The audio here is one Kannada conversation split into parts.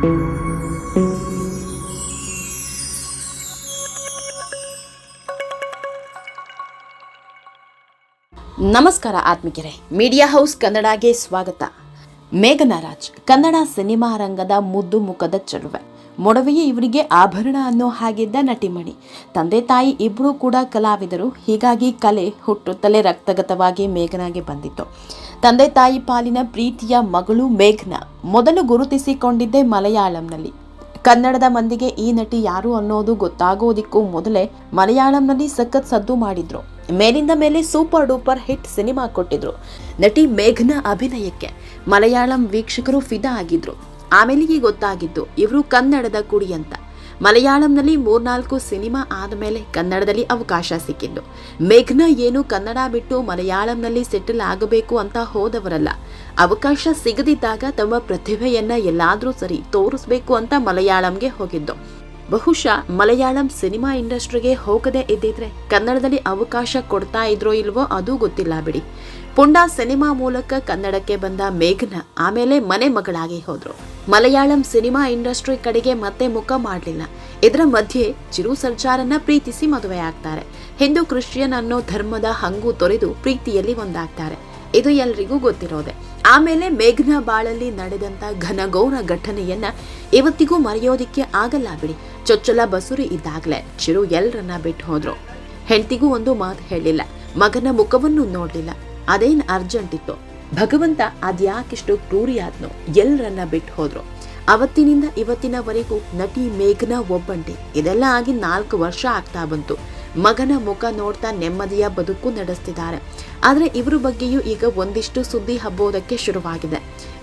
ನಮಸ್ಕಾರ ಆತ್ಮಿಕರೇ. ಮೀಡಿಯಾ ಹೌಸ್ ಕನ್ನಡಗೆ ಸ್ವಾಗತ. ಮೇಘನರಾಜ್ ಕನ್ನಡ ಸಿನಿಮಾ ರಂಗದ ಮುದ್ದು ಮುಖದ ಚಳುವೆ. ಮೊಡವೆಯೇ ಇವರಿಗೆ ಆಭರಣ ಅನ್ನೋ ಹಾಗಿದ್ದ ನಟಿಮಣಿ. ತಂದೆ ತಾಯಿ ಇಬ್ಬರೂ ಕೂಡ ಕಲಾವಿದರು. ಹೀಗಾಗಿ ಕಲೆ ಹುಟ್ಟುತ್ತಲೇ ರಕ್ತಗತವಾಗಿ ಮೇಘನಾಗೆ ಬಂದಿತ್ತು. ತಂದೆ ತಾಯಿ ಪಾಲಿನ ಪ್ರೀತಿಯ ಮಗಳು ಮೇಘ್ನ ಮೊದಲು ಗುರುತಿಸಿಕೊಂಡಿದ್ದೆ ಮಲಯಾಳಂನಲ್ಲಿ. ಕನ್ನಡದ ಮಂದಿಗೆ ಈ ನಟಿ ಯಾರು ಅನ್ನೋದು ಗೊತ್ತಾಗೋದಿಕ್ಕೂ ಮೊದಲೇ ಮಲಯಾಳಂನಲ್ಲಿ ಸಖತ್ ಸದ್ದು ಮಾಡಿದ್ರು. ಮೇಲಿಂದ ಮೇಲೆ ಸೂಪರ್ ಡೂಪರ್ ಹಿಟ್ ಸಿನಿಮಾ ಕೊಟ್ಟಿದ್ರು. ನಟಿ ಮೇಘ್ನ ಅಭಿನಯಕ್ಕೆ ಮಲಯಾಳಂ ವೀಕ್ಷಕರು ಫಿದಾ ಆಗಿದ್ರು. ಆಮೇಲೆ ಗೊತ್ತಾಗಿದ್ದು ಇವರು ಕನ್ನಡದ ಕುಡಿ ಅಂತ ಮಲಯಾಳಂನಲ್ಲಿ ಮೂರ್ನಾಲ್ಕು ಸಿನಿಮಾ ಆದಮೇಲೆ ಕನ್ನಡದಲ್ಲಿ ಅವಕಾಶ ಸಿಕ್ಕಿದ್ದು. ಮೇಘ್ನ ಏನು ಕನ್ನಡ ಬಿಟ್ಟು ಮಲಯಾಳಂನಲ್ಲಿ ಸೆಟಲ್ ಆಗಬೇಕು ಅಂತ ಹೋದವರಲ್ಲ. ಅವಕಾಶ ಸಿಗದಿದ್ದಾಗ ತಮ್ಮ ಪ್ರತಿಭೆಯನ್ನ ಎಲ್ಲಾದ್ರೂ ಸರಿ ತೋರಿಸ್ಬೇಕು ಅಂತ ಮಲಯಾಳಂಗೆ ಹೋಗಿದ್ದು. ಬಹುಶಃ ಮಲಯಾಳಂ ಸಿನಿಮಾ ಇಂಡಸ್ಟ್ರಿಗೆ ಹೋಗದೇ ಇದ್ದಿದ್ರೆ ಕನ್ನಡದಲ್ಲಿ ಅವಕಾಶ ಕೊಡ್ತಾ ಇದ್ರೋ ಇಲ್ವೋ ಅದು ಗೊತ್ತಿಲ್ಲ ಬಿಡಿ. ಪುಂಡ ಸಿನಿಮಾ ಮೂಲಕ ಕನ್ನಡಕ್ಕೆ ಬಂದ ಮೇಘನ ಆಮೇಲೆ ಮನೆ ಮಗಳಾಗಿ ಹೋದ್ರು. ಮಲಯಾಳಂ ಸಿನಿಮಾ ಇಂಡಸ್ಟ್ರಿ ಕಡೆಗೆ ಮತ್ತೆ ಮುಖ ಮಾಡಲಿಲ್ಲ. ಇದರ ಮಧ್ಯೆ ಚಿರು ಸರ್ಜಾರನ್ನ ಪ್ರೀತಿಸಿ ಮದುವೆ ಆಗ್ತಾರೆ. ಹಿಂದೂ ಕ್ರಿಶ್ಚಿಯನ್ ಅನ್ನೋ ಧರ್ಮದ ಹಂಗು ತೊರೆದು ಪ್ರೀತಿಯಲ್ಲಿ ಒಂದಾಗ್ತಾರೆ. ಇದು ಎಲ್ರಿಗೂ ಗೊತ್ತಿರೋದೆ. ಆಮೇಲೆ ಮೇಘ್ನ ಬಾಳಲ್ಲಿ ನಡೆದಂತ ಘನಗೌರ ಘಟನೆಯನ್ನ ಇವತ್ತಿಗೂ ಮರೆಯೋದಿಕ್ಕೆ ಆಗಲ್ಲ ಬಿಡಿ. ಚೊಚ್ಚಲ ಬಸುರಿ ಇದ್ದಾಗಲೇ ಚಿರು ಎಲ್ರನ್ನ ಬಿಟ್ಟು ಹೋದ್ರು. ಹೆಂಡತಿಗೂ ಒಂದು ಮಾತು ಹೇಳಿಲ್ಲ. ಮಗನ ಮುಖವನ್ನು ನೋಡ್ಲಿಲ್ಲ. ಅದೇನ್ ಅರ್ಜೆಂಟ್ ಇತ್ತು? ಭಗವಂತ ಅದ್ಯಾಕಿಷ್ಟು ಕ್ರೂರಿಯಾದ್ನೋ ಎಲ್ಲರನ್ನ ಬಿಟ್ಟು ಹೋದ್ರು. ಅವತ್ತಿನಿಂದ ಇವತ್ತಿನವರೆಗೂ ನಟಿ ಮೇಘನ ಒಬ್ಬಂಟಿ. ಇದೆಲ್ಲ ಆಗಿ ನಾಲ್ಕು ವರ್ಷ ಆಗ್ತಾ ಬಂತು. ಮಗನ ಮುಖ ನೋಡ್ತಾ ನೆಮ್ಮದಿಯ ಬದುಕು ನಡೆಸ್ತಿದ್ದಾರೆ. ಆದರೆ ಇವರ ಬಗ್ಗೆಯೂ ಈಗ ಒಂದಿಷ್ಟು ಸುದ್ದಿ ಹಬ್ಬೋದಕ್ಕೆ ಶುರುವಾಗಿದೆ.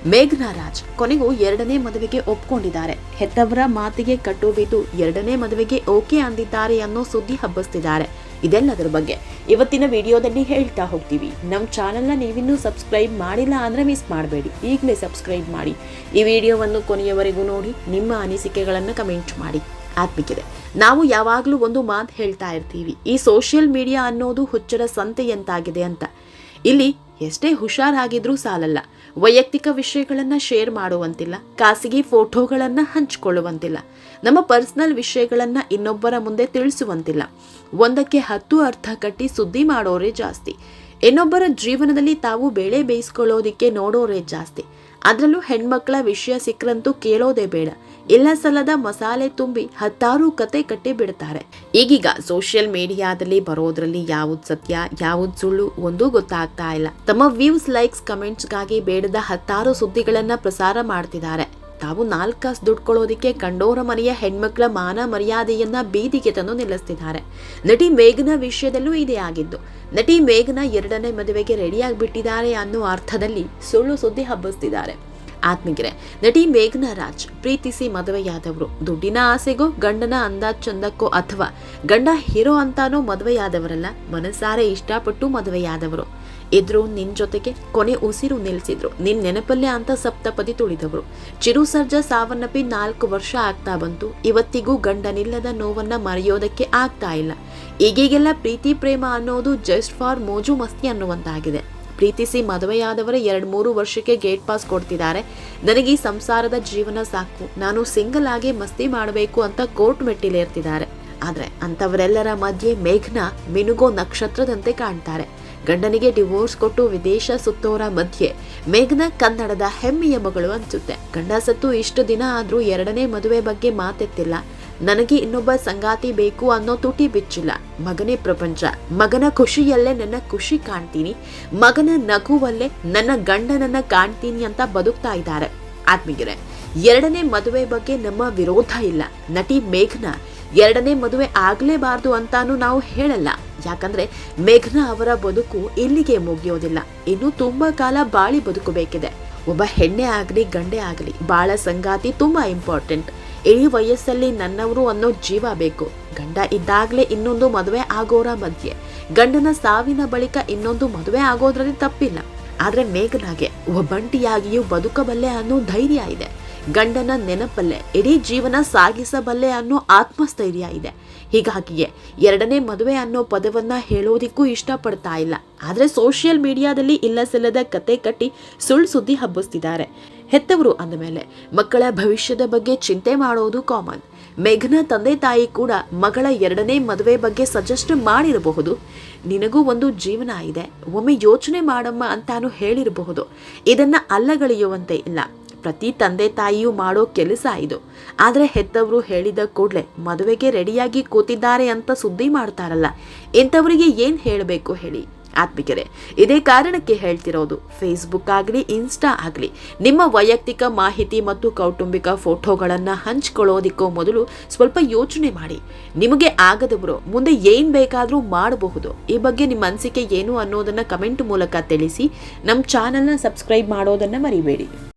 ಮೇಘನಾ ರಾಜ್ ಕೊನೆಗೂ ಎರಡನೇ ಮದುವೆಗೆ ಒಪ್ಕೊಂಡಿದ್ದಾರೆ. ಹೆತ್ತವರ ಮಾತಿಗೆ ಕಟ್ಟು ಬಿದ್ದು ಎರಡನೇ ಮದುವೆಗೆ ಓಕೆ ಅಂದಿದ್ದಾರೆ ಅನ್ನೋ ಸುದ್ದಿ ಹಬ್ಬಿಸ್ತಿದ್ದಾರೆ. ಇದೆಲ್ಲದರ ಬಗ್ಗೆ. ಇವತ್ತಿನ ವಿಡಿಯೋದಲ್ಲಿ ಹೇಳ್ತಾ ಹೋಗ್ತೀವಿ. ನಮ್ಮ ಚಾನೆಲ್ನ ನೀವಿನ್ನೂ ಸಬ್ಸ್ಕ್ರೈಬ್ ಮಾಡಿಲ್ಲ ಅಂದರೆ ಮಿಸ್ ಮಾಡಬೇಡಿ. ಈಗಲೇ ಸಬ್ಸ್ಕ್ರೈಬ್ ಮಾಡಿ. ಈ ವಿಡಿಯೋವನ್ನು ಕೊನೆಯವರೆಗೂ ನೋಡಿ, ನಿಮ್ಮ ಅನಿಸಿಕೆಗಳನ್ನು ಕಮೆಂಟ್ ಮಾಡಿ. ಆತ್ಮಿಕಿದೆ ನಾವು ಯಾವಾಗಲೂ ಒಂದು ಮಾತು ಹೇಳ್ತಾ ಇರ್ತೀವಿ. ಈ ಸೋಷಿಯಲ್ ಮೀಡಿಯಾ ಅನ್ನೋದು ಹುಚ್ಚರ ಸಂತೆಯಂತಾಗಿದೆ ಅಂತ. ಇಲ್ಲಿ ಎಷ್ಟೇ ಹುಷಾರಾಗಿದ್ರೂ ಸಾಲಲ್ಲ. ವೈಯಕ್ತಿಕ ವಿಷಯಗಳನ್ನ ಶೇರ್ ಮಾಡುವಂತಿಲ್ಲ. ಖಾಸಗಿ ಫೋಟೋಗಳನ್ನ ಹಂಚಿಕೊಳ್ಳುವಂತಿಲ್ಲ. ನಮ್ಮ ಪರ್ಸನಲ್ ವಿಷಯಗಳನ್ನ ಇನ್ನೊಬ್ಬರ ಮುಂದೆ ತಿಳಿಸುವಂತಿಲ್ಲ. ಒಂದಕ್ಕೆ ಹತ್ತು ಅರ್ಥ ಕಟ್ಟಿ ಸುದ್ದಿ ಮಾಡೋರೇ ಜಾಸ್ತಿ. ಇನ್ನೊಬ್ಬರ ಜೀವನದಲ್ಲಿ ತಾವು ಬೇಳೆ ಬೇಯಿಸ್ಕೊಳ್ಳೋದಿಕ್ಕೆ ನೋಡೋರೇ ಜಾಸ್ತಿ. ಅದರಲ್ಲೂ ಹೆಣ್ಮಕ್ಳ ವಿಷಯ ಸಿಕ್ಕರಂತೂ ಕೇಳೋದೇ ಬೇಡ. ಇಲ್ಲ ಸಲ್ಲದ ಮಸಾಲೆ ತುಂಬಿ ಹತ್ತಾರು ಕತೆ ಕಟ್ಟಿ ಬಿಡ್ತಾರೆ ಈಗೀಗ ಸೋಷಿಯಲ್ ಮೀಡಿಯಾದಲ್ಲಿ ಬರೋದ್ರಲ್ಲಿ ಯಾವ್ದು ಸತ್ಯ, ಯಾವುದು ಸುಳ್ಳು ಒಂದೂ ಗೊತ್ತಾಗ್ತಾ ಇಲ್ಲ. ತಮ್ಮ ವ್ಯೂಸ್, ಲೈಕ್ಸ್, ಕಮೆಂಟ್ಸ್ಗಾಗಿ ಬೇಡದ ಹತ್ತಾರು ಸುದ್ದಿಗಳನ್ನ ಪ್ರಸಾರ ಮಾಡ್ತಿದ್ದಾರೆ. ತಾವು ನಾಲ್ಕಾಸ್ ದುಡ್ಕೊಳ್ಳೋದಿಕ್ಕೆ ಕಂಡೋರ ಮನೆಯ ಹೆಣ್ಮಕ್ಳ ಮಾನ ಮರ್ಯಾದೆಯನ್ನ ಬೀದಿಗೆ ತಂದು ನಿಲ್ಲಿಸ್ತಿದ್ದಾರೆ. ನಟಿ ಮೇಘನ ವಿಷಯದಲ್ಲೂ ಇದೇ ಆಗಿದ್ದು, ನಟಿ ಮೇಘನ ಎರಡನೇ ಮದುವೆಗೆ ರೆಡಿಯಾಗಿ ಬಿಟ್ಟಿದ್ದಾರೆ ಅನ್ನೋ ಅರ್ಥದಲ್ಲಿ ಸುಳ್ಳು ಸುದ್ದಿ ಹಬ್ಬಿಸ್ತಿದ್ದಾರೆ. ಆತ್ಮಿಗೆರೆ ನಟಿ ಮೇಘನಾ ರಾಜ್ ಪ್ರೀತಿಸಿ ಮದುವೆಯಾದವರು. ದುಡ್ಡಿನ ಆಸೆಗೋ, ಗಂಡನ ಅಂದ ಚಂದಕ್ಕೋ ಅಥವಾ ಗಂಡ ಹೀರೋ ಅಂತಾನೋ ಮದುವೆಯಾದವರಲ್ಲ, ಮನಸಾರೆ ಇಷ್ಟಪಟ್ಟು ಮದುವೆಯಾದವರು. ಇದ್ರು ನಿನ್ ಜೊತೆಗೆ ಕೊನೆ ಉಸಿರು ನಿಲ್ಸಿದ್ರು. ನಿನ್ ನೆನಪಲ್ಲೇ ಅಂತ ಸಪ್ತಪದಿ ತುಳಿದವರು. ಚಿರು ಸರ್ಜಾ ಸಾವನ್ನಪ್ಪಿ ನಾಲ್ಕು ವರ್ಷ ಆಗ್ತಾ ಬಂತು. ಇವತ್ತಿಗೂ ಗಂಡನಿಲ್ಲದ ನೋವನ್ನ ಮರೆಯೋದಕ್ಕೆ ಆಗ್ತಾ ಇಲ್ಲ. ಈಗೀಗೆಲ್ಲ ಪ್ರೀತಿ, ಪ್ರೇಮ ಅನ್ನೋದು ಜಸ್ಟ್ ಫಾರ್ ಮೋಜು ಮಸ್ತಿ ಅನ್ನುವಂತಾಗಿದೆ. ಪ್ರೀತಿಸಿ ಮದುವೆಯಾದವರೇ ಎರಡು ಮೂರು ವರ್ಷಕ್ಕೆ ಗೇಟ್ ಪಾಸ್ ಕೊಡ್ತಿದ್ದಾರೆ. ನನಗೆ ಈ ಸಂಸಾರದ ಜೀವನ ಸಾಕು. ನಾನು ಸಿಂಗಲ್ ಆಗಿ ಮಸ್ತಿ ಮಾಡಬೇಕು ಅಂತ ಕೋರ್ಟ್ ಮೆಟ್ಟಿಲೇರ್ತಿದ್ದಾರೆ. ಆದ್ರೆ ಅಂತವರೆಲ್ಲರ ಮಧ್ಯೆ ಮೇಘ್ನ ಮಿನುಗೋ ನಕ್ಷತ್ರದಂತೆ ಕಾಣ್ತಾರೆ. ಗಂಡನಿಗೆ ಡಿವೋರ್ಸ್ ಕೊಟ್ಟು ವಿದೇಶ ಸುತ್ತೋರ ಮಧ್ಯೆ ಮೇಘ್ನ ಕನ್ನಡದ ಹೆಮ್ಮೆಯ ಮಗಳು ಅನ್ಸುತ್ತೆ ಗಂಡ ಸತ್ತು ಇಷ್ಟು ದಿನ ಆದ್ರೂ ಎರಡನೇ ಮದುವೆ ಬಗ್ಗೆ ಮಾತೆತ್ತಿಲ್ಲ. ನನಗೆ ಇನ್ನೊಬ್ಬ ಸಂಗಾತಿ ಬೇಕು ಅನ್ನೋ ತುಟಿ ಬಿಚ್ಚಿಲ್ಲ. ಮಗನೇ ಪ್ರಪಂಚ. ಮಗನ ಖುಷಿಯಲ್ಲೇ ನನ್ನ ಖುಷಿ ಕಾಣ್ತೀನಿ. ಮಗನ ನಗುವಲ್ಲೇ ನನ್ನ ಗಂಡನನ್ನ ಕಾಣ್ತೀನಿ ಅಂತ ಬದುಕ್ತಾ ಇದ್ದಾರೆ. ಆತ್ಮೀಯರೆ, ಎರಡನೇ ಮದುವೆ ಬಗ್ಗೆ ನಮ್ಮ ವಿರೋಧ ಇಲ್ಲ. ನಟಿ ಮೇಘ್ನಾ ಎರಡನೇ ಮದುವೆ ಆಗ್ಲೇಬಾರ್ದು ಅಂತಾನು ನಾವು ಹೇಳಲ್ಲ. ಯಾಕಂದ್ರೆ ಮೇಘನಾ ಅವರ ಬದುಕು ಇಲ್ಲಿಗೆ ಮುಗಿಯೋದಿಲ್ಲ. ಇನ್ನು ತುಂಬಾ ಕಾಲ ಬಾಳಿ ಬದುಕಬೇಕಿದೆ. ಒಬ್ಬ ಹೆಣ್ಣೆ ಆಗಲಿ, ಗಂಡೆ ಆಗಲಿ, ಬಾಳ ಸಂಗಾತಿ ತುಂಬಾ ಇಂಪಾರ್ಟೆಂಟ್ ಇಡೀ ವಯಸ್ಸಲ್ಲಿ ನನ್ನವರು ಅನ್ನೋ ಜೀವ ಬೇಕು. ಗಂಡ ಇದ್ದಾಗಲೇ ಇನ್ನೊಂದು ಮದುವೆ ಆಗೋರ ಮಧ್ಯೆ. ಗಂಡನ ಸಾವಿನ ಬಳಿಕ ಇನ್ನೊಂದು ಮದುವೆ ಆಗೋದ್ರಲ್ಲಿ ತಪ್ಪಿಲ್ಲ. ಆದ್ರೆ ಮೇಘನಾಗೆ ಒಬ್ಬಂಟಿಯಾಗಿಯೂ ಬದುಕಬಲ್ಲೆ ಅನ್ನೋ ಧೈರ್ಯ ಇದೆ. ಗಂಡನ ನೆನಪಲ್ಲೆ, ಇಡೀ ಜೀವನ ಸಾಗಿಸಬಲ್ಲೆ ಅನ್ನೋ ಆತ್ಮಸ್ಥೈರ್ಯ ಇದೆ. ಹೀಗಾಗಿಯೇ ಎರಡನೇ ಮದುವೆ ಅನ್ನೋ ಪದವನ್ನ ಹೇಳೋದಿಕ್ಕೂ ಇಷ್ಟಪಡ್ತಾ ಇಲ್ಲ. ಆದ್ರೆ ಸೋಷಿಯಲ್ ಮೀಡಿಯಾದಲ್ಲಿ ಇಲ್ಲ ಸಲ್ಲದ ಕತೆ ಕಟ್ಟಿ ಸುಳ್ಳು ಸುದ್ದಿ ಹಬ್ಬಿಸ್ತಿದ್ದಾರೆ. ಹೆತ್ತವರು ಅಂದಮೇಲೆ ಮಕ್ಕಳ ಭವಿಷ್ಯದ ಬಗ್ಗೆ ಚಿಂತೆ ಮಾಡೋದು ಕಾಮನ್ ಮೇಘನ ತಂದೆ ತಾಯಿ ಕೂಡ ಮಗಳ ಎರಡನೇ ಮದುವೆ ಬಗ್ಗೆ ಸಜೆಸ್ಟ್ ಮಾಡಿರಬಹುದು. ನಿನಗೂ ಒಂದು ಜೀವನ ಇದೆ, ಒಮ್ಮೆ ಯೋಚನೆ ಮಾಡಮ್ಮ ಅಂತಾನು ಹೇಳಿರಬಹುದು. ಇದನ್ನ ಅಲ್ಲಗಳೆಯುವಂತೆ ಇಲ್ಲ. ಪ್ರತಿ ತಂದೆ ತಾಯಿಯೂ ಮಾಡೋ ಕೆಲಸ ಇದು. ಆದರೆ ಹೆತ್ತವರು ಹೇಳಿದ ಕೂಡಲೇ ಮದುವೆಗೆ ರೆಡಿಯಾಗಿ ಕೂತಿದ್ದಾರೆ ಅಂತ ಸುದ್ದಿ ಮಾಡ್ತಾರಲ್ಲ, ಇಂಥವರಿಗೆ ಏನು ಹೇಳಬೇಕು ಹೇಳಿ? ಆತ್ಮಿಕರೇ ಇದೇ ಕಾರಣಕ್ಕೆ ಹೇಳ್ತಿರೋದು ಫೇಸ್ಬುಕ್ ಆಗಲಿ ಇನ್ಸ್ಟಾ ಆಗಲಿ, ನಿಮ್ಮ ವೈಯಕ್ತಿಕ ಮಾಹಿತಿ ಮತ್ತು ಕೌಟುಂಬಿಕ ಫೋಟೋಗಳನ್ನು ಹಂಚ್ಕೊಳ್ಳೋದಿಕ್ಕೂ ಮೊದಲು ಸ್ವಲ್ಪ ಯೋಚನೆ ಮಾಡಿ. ನಿಮಗೆ ಆಗದವರು, ಮುಂದೆ ಏನು ಬೇಕಾದರೂ ಮಾಡಬಹುದು. ಈ ಬಗ್ಗೆ ನಿಮ್ಮ ಅನಿಸಿಕೆ ಏನು ಅನ್ನೋದನ್ನು ಕಮೆಂಟ್ ಮೂಲಕ ತಿಳಿಸಿ, ನಮ್ಮ ಚಾನಲ್ನ ಸಬ್ಸ್ಕ್ರೈಬ್ ಮಾಡೋದನ್ನು ಮರಿಬೇಡಿ.